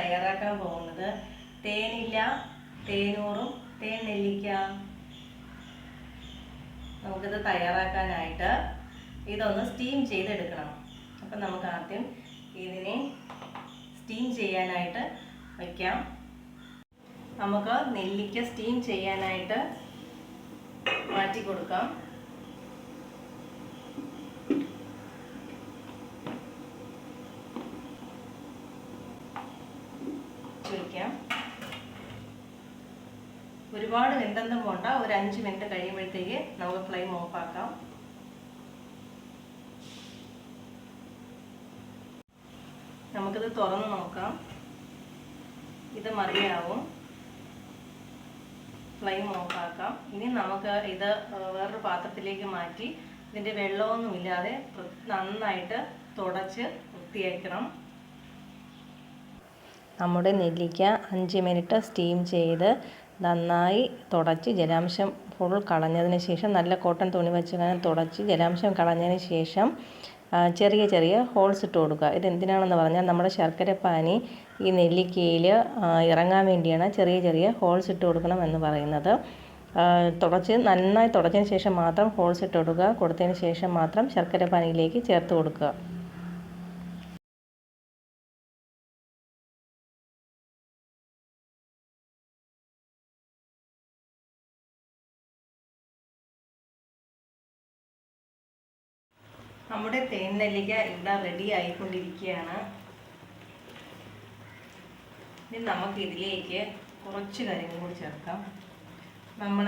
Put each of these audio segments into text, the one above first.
തയ്യാറാക്കാൻ പോകുന്നത്? തേനില്ല തേനൂറും തേൻ നെല്ലിക്ക നമുക്കിത് തയ്യാറാക്കാനായിട്ട് ഇതൊന്ന് സ്റ്റീം ചെയ്തെടുക്കണം. അപ്പം നമുക്ക് ആദ്യം ഇതിനെ സ്റ്റീം ചെയ്യാനായിട്ട് വയ്ക്കാം നമുക്ക് നെല്ലിക്ക സ്റ്റീം ചെയ്യാനായിട്ട് മാറ്റി കൊടുക്കാം വയ്ക്കാം ഒരുപാട് വെന്തെന്നും പോണ്ട. ഒരു അഞ്ച് മിനിറ്റ് കഴിയുമ്പോഴത്തേക്ക് നമുക്ക് ഫ്ലെയിം ഓഫ് ആക്കാം. നമുക്കിത് തുറന്ന് നോക്കാം. ഇത് മതിയാവും ഫ്ലെയിം ഓഫ് ആക്കാം. ഇനി നമുക്ക് ഇത് വേറൊരു പാത്രത്തിലേക്ക് മാറ്റി ഇതിന്റെ വെള്ളമൊന്നുമില്ലാതെ ഇല്ലാതെ നന്നായിട്ട് തുടച്ച് വൃത്തിയാക്കണം. നമ്മുടെ നെല്ലിക്ക അഞ്ച് മിനിറ്റ് സ്റ്റീം ചെയ്ത് നന്നായി തുടച്ച് ജലാംശം ഫുൾ കളഞ്ഞതിന് ശേഷം നല്ല കോട്ടൺ തുണി വെച്ച് തുടച്ച് ജലാംശം കളഞ്ഞതിന് ശേഷം ചെറിയ ചെറിയ ഹോൾസ് ഇട്ട് കൊടുക്കുക. ഇത് എന്തിനാണെന്ന് പറഞ്ഞാൽ നമ്മുടെ ശർക്കരപ്പാനി ഈ നെല്ലിക്കയിൽ ഇറങ്ങാൻ വേണ്ടിയാണ് ചെറിയ ചെറിയ ഹോൾസ് ഇട്ട് കൊടുക്കണം എന്ന് പറയുന്നത്. തുടച്ച് നന്നായി തുടച്ചതിന് ശേഷം മാത്രം ഹോൾസ് ഇട്ട് കൊടുക്കുക. കൊടുത്തതിന് ശേഷം മാത്രം ശർക്കരപ്പാനിയിലേക്ക് ചേർത്ത് കൊടുക്കുക. നമ്മുടെ തേൻ നെല്ലിക്ക ഇവിടെ റെഡി ആയിക്കൊണ്ടിരിക്കുകയാണ്. ഇനി നമുക്ക് ഇതിലേക്ക് കുറച്ച് കാര്യങ്ങൾ കൂടി ചേർക്കാം. നമ്മൾ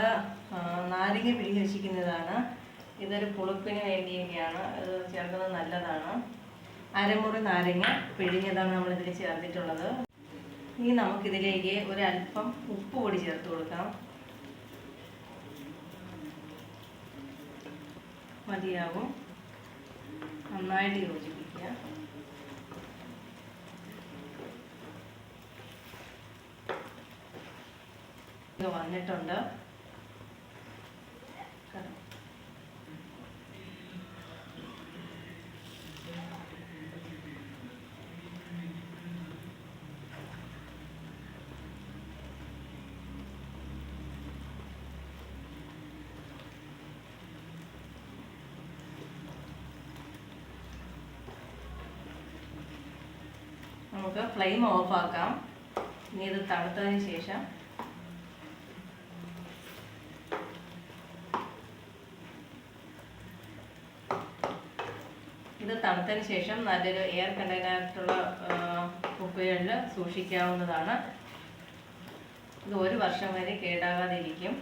നാരങ്ങ പിഴിഞ്ഞ് വെച്ചിരിക്കുന്നതാണ്. ഇതൊരു പുളിപ്പിന് വേണ്ടിയൊക്കെയാണ്. ഇത് ചേർക്കുന്നത് നല്ലതാണ്. അരമുറി നാരങ്ങ പിഴിഞ്ഞതാണ് നമ്മൾ ഇതിൽ ചേർത്തിട്ടുള്ളത്. ഇനി നമുക്കിതിലേക്ക് ഒരല്പം ഉപ്പ് കൂടി ചേർത്ത് കൊടുക്കാം. മതിയാകും നന്നായിട്ട് യോജിപ്പിക്കുക. വന്നിട്ടുണ്ട്. നമുക്ക് ഫ്ലെയിം ഓഫാക്കാം ഇനി ഇത് തണുത്തതിന് ശേഷം ഇത് തണുത്തതിന് ശേഷം നല്ലൊരു എയർ കണ്ടെയ്നറിലുള്ള കുപ്പികളിൽ സൂക്ഷിക്കാവുന്നതാണ്. ഇത് ഒരു വർഷം വരെ കേടാകാതിരിക്കും.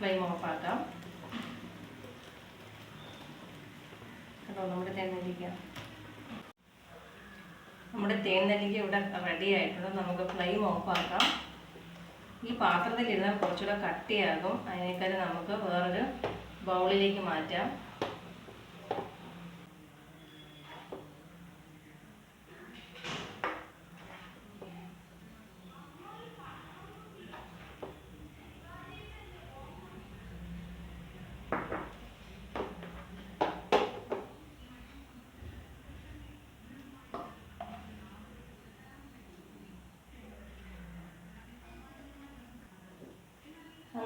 ഫ്ലെയിം ഓഫ് കേട്ടോ നമ്മുടെ തേൻനെല്ലിക്ക. നമ്മുടെ തേൻ നെല്ലിക്ക ഇവിടെ റെഡി ആയിട്ടുണ്ട്. നമുക്ക് ഫ്ലെയിം ഓഫ് ആക്കാം. ഈ പാത്രത്തിൽ ഇരുന്നാൽ കുറച്ചുകൂടെ കട്ടിയാകും. അതിനേക്കാൾ നമുക്ക് വേറൊരു ബൗളിലേക്ക് മാറ്റാം.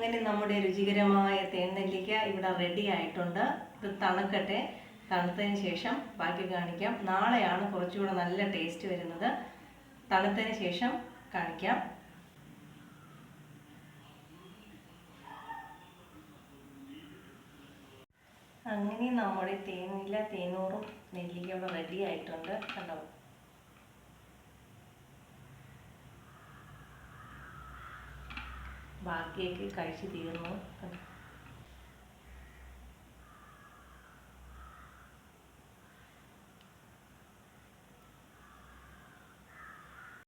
അങ്ങനെ നമ്മുടെ രുചികരമായ തേൻ നെല്ലിക്ക ഇവിടെ റെഡി ആയിട്ടുണ്ട്. ഇത് തണുക്കട്ടെ. തണുത്തതിന് ശേഷം ബാക്കി കാണിക്കാം. നാളെയാണ് കുറച്ചുകൂടെ നല്ല ടേസ്റ്റ് വരുന്നത്. തണുത്തതിന് ശേഷം കാണിക്കാം. അങ്ങനെ നമ്മുടെ തേനില തേനൂറും നെല്ലിക്ക ഇവിടെ റെഡി ആയിട്ടുണ്ട്. കണ്ടോ? ബാക്കിയൊക്കെ കഴിച്ച് തീർന്നു